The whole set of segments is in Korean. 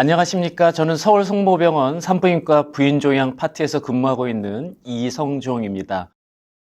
안녕하십니까. 저는 서울 성모병원 산부인과 부인종양 파트에서 근무하고 있는 이성종입니다.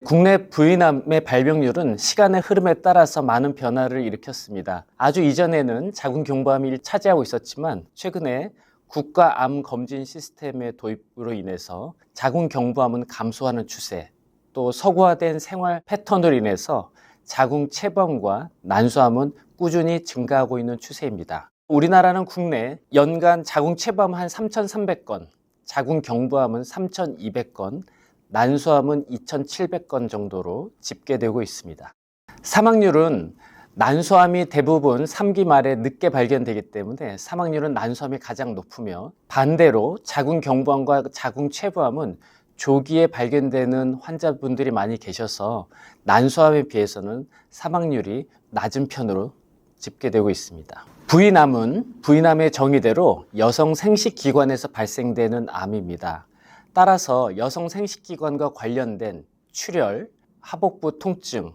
국내 부인암의 발병률은 시간의 흐름에 따라서 많은 변화를 일으켰습니다. 아주 이전에는 자궁경부암이 차지하고 있었지만 최근에 국가암 검진 시스템의 도입으로 인해서 자궁경부암은 감소하는 추세, 또 서구화된 생활 패턴으로 인해서 자궁 체범과 난소암은 꾸준히 증가하고 있는 추세입니다. 우리나라는 국내 연간 자궁 체범 한 3,300건, 자궁 경부암은 3,200건, 난소암은 2,700건 정도로 집계되고 있습니다. 사망률은 난소암이 대부분 3기 말에 늦게 발견되기 때문에 사망률은 난소암이 가장 높으며 반대로 자궁 경부암과 자궁 체부암은 조기에 발견되는 환자분들이 많이 계셔서 난소암에 비해서는 사망률이 낮은 편으로 집계되고 있습니다. 부인암은 부인암의 정의대로 여성 생식기관에서 발생되는 암입니다. 따라서 여성 생식기관과 관련된 출혈, 하복부 통증,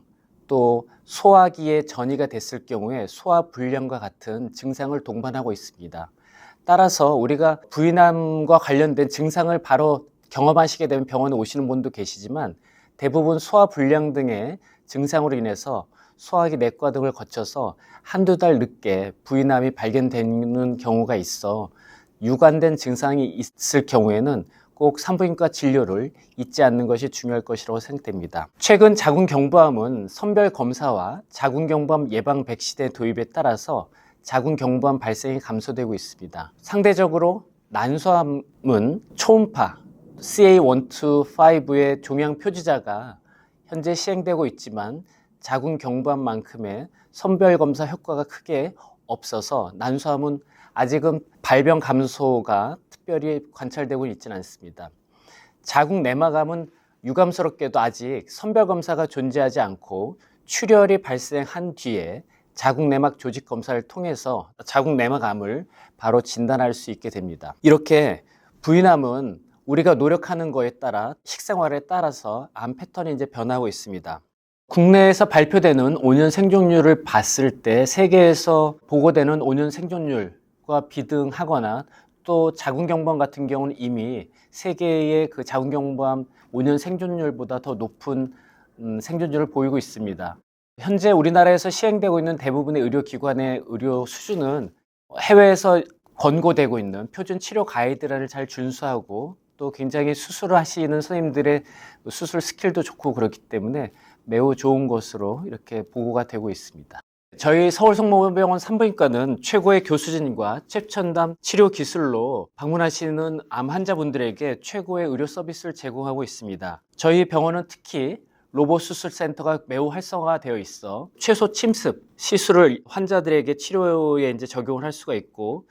또 소화기에 전이가 됐을 경우에 소화불량과 같은 증상을 동반하고 있습니다. 따라서 우리가 부인암과 관련된 증상을 바로 경험하시게 되면 병원에 오시는 분도 계시지만 대부분 소화불량 등의 증상으로 인해서 소화기 내과 등을 거쳐서 한두 달 늦게 부인암이 발견되는 경우가 있어 유관된 증상이 있을 경우에는 꼭 산부인과 진료를 잊지 않는 것이 중요할 것이라고 생각됩니다. 최근 자궁경부암은 선별 검사와 자궁경부암 예방 백신의 도입에 따라서 자궁경부암 발생이 감소되고 있습니다. 상대적으로 난소암은 초음파 CA125의 종양 표지자가 현재 시행되고 있지만 자궁 경부암만큼의 선별 검사 효과가 크게 없어서 난소암은 아직은 발병 감소가 특별히 관찰되고 있지는 않습니다. 자궁 내막암은 유감스럽게도 아직 선별 검사가 존재하지 않고 출혈이 발생한 뒤에 자궁 내막 조직 검사를 통해서 자궁 내막암을 바로 진단할 수 있게 됩니다. 이렇게 부인암은 우리가 노력하는 거에 따라 식생활에 따라서 암 패턴이 이제 변하고 있습니다. 국내에서 발표되는 5년 생존율을 봤을 때 세계에서 보고되는 5년 생존율과 비등하거나 또 자궁경부암 같은 경우는 이미 세계의 그 자궁경부암 5년 생존율보다 더 높은 음, 생존율을 보이고 있습니다. 현재 우리나라에서 시행되고 있는 대부분의 의료기관의 의료 수준은 해외에서 권고되고 있는 표준 치료 가이드라인을 잘 준수하고 또 굉장히 수술을 하시는 선생님들의 수술 스킬도 좋고 그렇기 때문에 매우 좋은 것으로 이렇게 보고가 되고 있습니다. 저희 서울성모병원 산부인과는 최고의 교수진과 최첨단 치료 기술로 방문하시는 암 환자분들에게 최고의 의료 서비스를 제공하고 있습니다. 저희 병원은 특히 로봇 수술 센터가 매우 활성화되어 있어 최소 침습 시술을 환자들에게 치료에 이제 적용을 할 수가 있고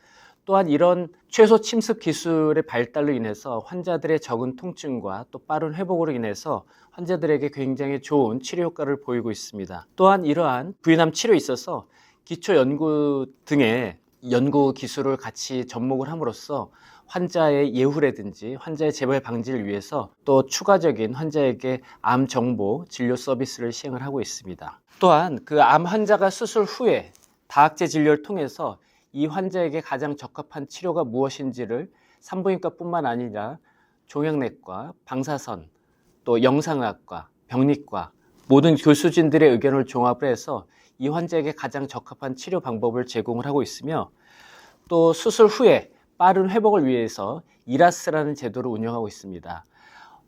또한 이런 최소 침습 기술의 발달로 인해서 환자들의 적은 통증과 또 빠른 회복으로 인해서 환자들에게 굉장히 좋은 치료 효과를 보이고 있습니다. 또한 이러한 부인암 치료에 있어서 기초 연구 등의 연구 기술을 같이 접목을 함으로써 환자의 예후라든지 환자의 재발 방지를 위해서 또 추가적인 환자에게 암 정보 진료 서비스를 시행을 하고 있습니다. 또한 그 암 환자가 수술 후에 다학제 진료를 통해서 이 환자에게 가장 적합한 치료가 무엇인지를 산부인과뿐만 아니라 종양내과, 방사선, 또 영상의학과, 병리과 모든 교수진들의 의견을 종합을 해서 이 환자에게 가장 적합한 치료 방법을 제공을 하고 있으며 또 수술 후에 빠른 회복을 위해서 이라스라는 제도를 운영하고 있습니다.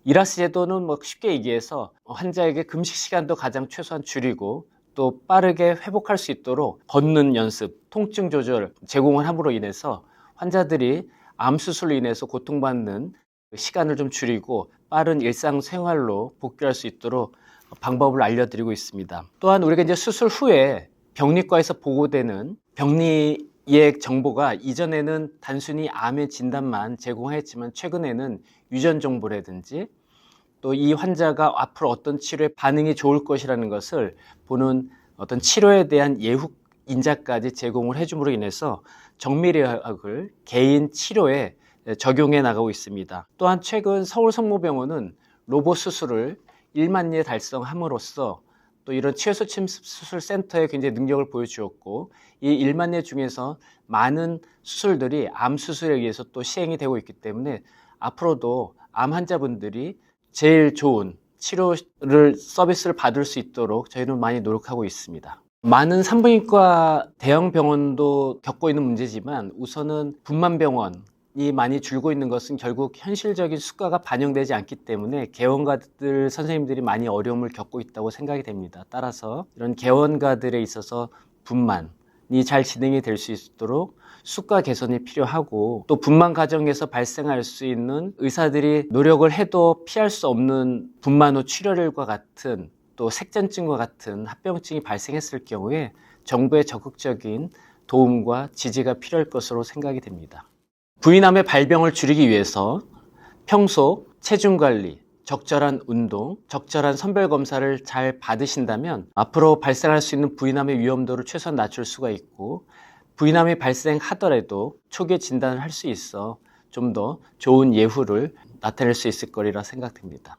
이라스 제도는 뭐 쉽게 얘기해서 환자에게 금식 시간도 가장 최소한 줄이고 또 빠르게 회복할 수 있도록 걷는 연습, 통증 조절 제공을 함으로 인해서 환자들이 암 수술로 인해서 고통받는 시간을 좀 줄이고 빠른 일상 생활로 복귀할 수 있도록 방법을 알려드리고 있습니다. 또한 우리가 이제 수술 후에 병리과에서 보고되는 병리의 정보가 이전에는 단순히 암의 진단만 제공하였지만 최근에는 유전 정보라든지 또 이 환자가 앞으로 어떤 치료에 반응이 좋을 것이라는 것을 보는 어떤 치료에 대한 예후 인자까지 제공을 해줌으로 인해서 정밀의학을 개인 치료에 적용해 나가고 있습니다. 또한 최근 서울 성모병원은 로봇 수술을 1만 예 달성함으로써 또 이런 치료소침 수술 센터에 굉장히 능력을 보여주었고 이 1만 례 중에서 많은 수술들이 암 수술에 의해서 또 시행이 되고 있기 때문에 앞으로도 암 환자분들이 제일 좋은 치료를 서비스를 받을 수 있도록 저희는 많이 노력하고 있습니다. 많은 산부인과 대형 병원도 겪고 있는 문제지만 우선은 분만병원 이 많이 줄고 있는 것은 결국 현실적인 수가가 반영되지 않기 때문에 개원가들 선생님들이 많이 어려움을 겪고 있다고 생각이 됩니다. 따라서 이런 개원가들에 있어서 분만이 잘 진행이 될 수 있도록 수가 개선이 필요하고 또 분만 과정에서 발생할 수 있는 의사들이 노력을 해도 피할 수 없는 분만 후 출혈과 같은 또 색전증과 같은 합병증이 발생했을 경우에 정부의 적극적인 도움과 지지가 필요할 것으로 생각이 됩니다. 부인암의 발병을 줄이기 위해서 평소 체중 관리, 적절한 운동, 적절한 선별 검사를 잘 받으신다면 앞으로 발생할 수 있는 부인암의 위험도를 최소한 낮출 수가 있고 부인암이 발생하더라도 초기에 진단을 할 수 있어 좀 더 좋은 예후를 나타낼 수 있을 거리라 생각됩니다.